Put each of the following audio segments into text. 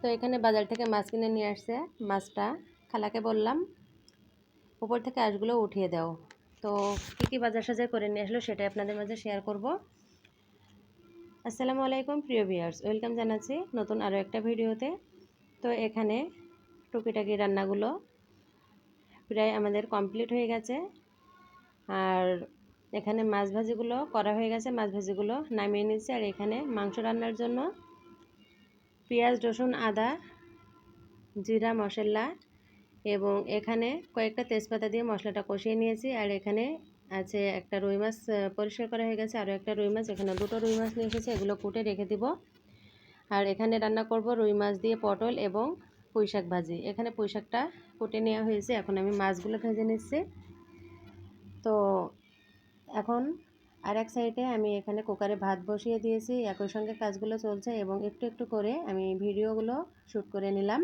তো এখানে বাজার থেকে মাছ কিনে নিয়ে আসছে, মাছটা খালাকে বললাম, উপর থেকে আঁশগুলো উঠিয়ে দাও। তো কী কী বাজার সাজার করে নিয়ে আসলো সেটাই আপনাদের মাঝে শেয়ার করব। আসসালামু আলাইকুম প্রিয় ভিয়ার্স ওয়েলকাম জানাচ্ছি নতুন আরও একটা ভিডিওতে। তো এখানে টুকিটাকি রান্নাগুলো প্রায় আমাদের কমপ্লিট হয়ে গেছে। আর এখানে মাছ ভাজিগুলো করা হয়ে গেছে, মাছ ভাজিগুলো নামিয়ে নিচ্ছি। আর এখানে মাংস রান্নার জন্য পেঁয়াজ, রসুন, আদা, জিরা, মশলা এবং এখানে কয়েকটা তেজপাতা দিয়ে মশলাটা কষিয়ে নিয়েছি। আর এখানে আছে একটা রুই মাছ পরিষ্কার করা হয়ে গেছে। আরও একটা রুই মাছ, এখানে দুটো রুই মাছ নিয়ে এসেছে, এগুলো কুটে রেখে দিব। আর এখানে রান্না করব রুই মাছ দিয়ে পটল এবং পুঁইশাক ভাজি। এখানে পুঁইশাকটা কুটে নেওয়া হয়েছে, এখন আমি মাছগুলো ভেজে নিচ্ছি। তো এখন আর এক সাইডে আমি এখানে কুকারে ভাত বসিয়ে দিয়েছি, একই সঙ্গে কাজগুলো চলছে এবং একটু একটু করে আমি ভিডিওগুলো শ্যুট করে নিলাম।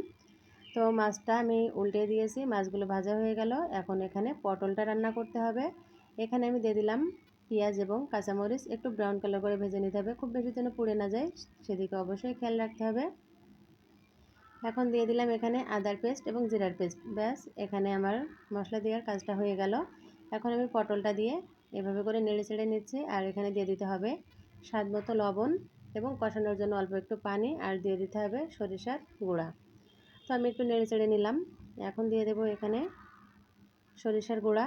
তো মাছটা আমি উল্টে দিয়েছি, মাছগুলো ভাজা হয়ে গেল। এখন এখানে পটলটা রান্না করতে হবে। এখানে আমি দিয়ে দিলাম পেঁয়াজ এবং কাঁচামরিচ, একটু ব্রাউন কালার করে ভেজে নিতে হবে। খুব বেশি যেন পুড়ে না যায়, সেদিকে অবশ্যই খেয়াল রাখতে হবে। এখন দিয়ে দিলাম এখানে আদার পেস্ট এবং জিরার পেস্ট। ব্যাস, এখানে আমার মশলা দেওয়ার কাজটা হয়ে গেল। এখন আমি পটলটা দিয়ে এভাবে করে নেড়ে চেড়ে নিচ্ছি, আর এখানে দিয়ে দিতে হবে স্বাদ মতো লবণ এবং কষানোর জন্য অল্প একটু পানি, আর দিয়ে দিতে হবে সরিষার গুঁড়া। তো আমি একটু নেড়ে চেড়ে নিলাম। এখন দিয়ে দেব এখানে সরিষার গুঁড়া।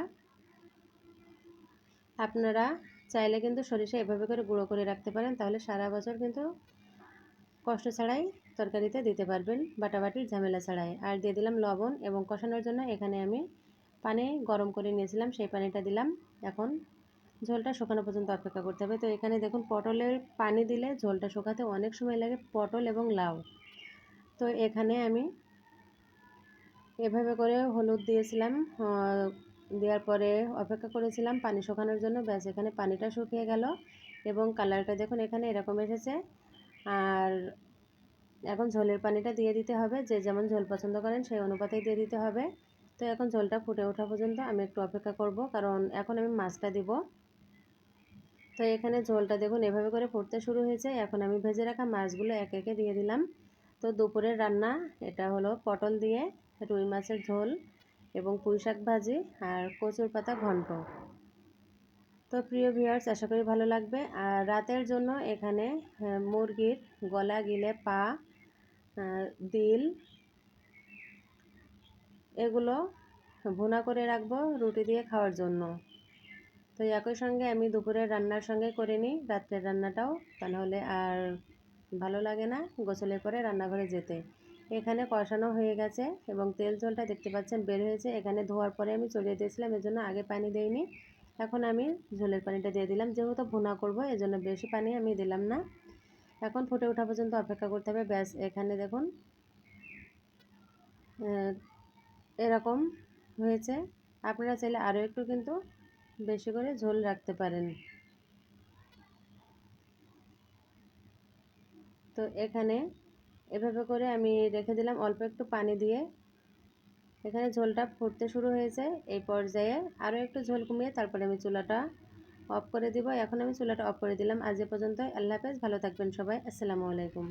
আপনারা চাইলে কিন্তু সরিষা এভাবে করে গুঁড়ো করে রাখতে পারেন, তাহলে সারা বছর কিন্তু কষ্ট ছাড়াই তরকারিতে দিতে পারবেন, বাটাবাটির ঝামেলা ছাড়াই। আর দিয়ে দিলাম লবণ এবং কষানোর জন্য এখানে আমি পানি গরম করে নিয়েছিলাম, সেই পানিটা দিলাম। এখন ঝোলটা শুকানো পর্যন্ত অপেক্ষা করতে হবে। তো এখানে দেখুন, পটলের পানি দিলে ঝোলটা শুকাতে অনেক সময় লাগে, পটল এবং লাউ। তো এখানে আমি এভাবে করে হলুদ দিয়েছিলাম দেওয়ার পরে অপেক্ষা করেছিলাম পানি শুকানোর জন্য। ব্যাস, এখানে পানিটা শুকিয়ে গেল এবং কালারটা দেখুন এখানে এরকম এসেছে। আর এখন ঝোলের পানিটা দিয়ে দিতে হবে। যে যেমন ঝোল পছন্দ করেন সেই অনুপাতেই দিয়ে দিতে হবে। তো এখন ঝোলটা ফুটে ওঠা পর্যন্ত আমি একটু অপেক্ষা করব, কারণ এখন আমি মাছটা দিব। তো এখানে ঝোলটা দেখুন, এভাবে করে ফুটতে শুরু হয়েছে। এখন আমি ভেজে রাখা মাছগুলো এক একে দিয়ে দিলাম। তো দুপুরের রান্না, এটা হলো পটল দিয়ে রুই মাছের ঝোল এবং পুঁই শাক ভাজি আর কচুর পাতা ঘন্ট। তো প্রিয় ভিউয়ার্স, আশা করি ভালো লাগবে। আর রাতের জন্য এখানে মুরগির গলা গিলে পা দিল, এগুলো ভুনা করে রাখব রুটি দিয়ে খাওয়ার জন্য। তো একই সঙ্গে আমি দুপুরের রান্নার সঙ্গে করে নিই, রাত্রের রান্নাটাও। তা নাহলে আর ভালো লাগে না গোসলের পরে রান্নাঘরে যেতে। এখানে কষানো হয়ে গেছে এবং তেল জলটা দেখতে পাচ্ছেন বের হয়েছে। এখানে ধোয়ার পরে আমি চলিয়ে দিয়েছিলাম এজন্য আগে পানি দেইনি। এখন আমি ঝোলের পানিটা দিয়ে দিলাম। যেহেতু ভুনা করব এজন্য বেশি পানি আমি দিলাম না। এখন ফুটে ওঠা পর্যন্ত অপেক্ষা করতে হবে। ব্যাস, এখানে দেখুন এরকম হয়েছে। আপনারা চাইলে আরও একটু কিন্তু বেশি করে ঝোল রাখতে পারেন। তো এখানে এভাবে করে আমি রেখে দিলাম, অল্প একটু পানি দিয়ে। এখানে ঝোলটা ফুটতে শুরু হয়েছে, এই পর্যায়ে আরও একটু ঝোল কমিয়ে তারপরে আমি চুলাটা অফ করে দিব। এখন আমি চুলাটা অফ করে দিলাম। আজ এ পর্যন্ত আল্লাহ হাফেজ। ভালো থাকবেন সবাই। আসসালামু আলাইকুম।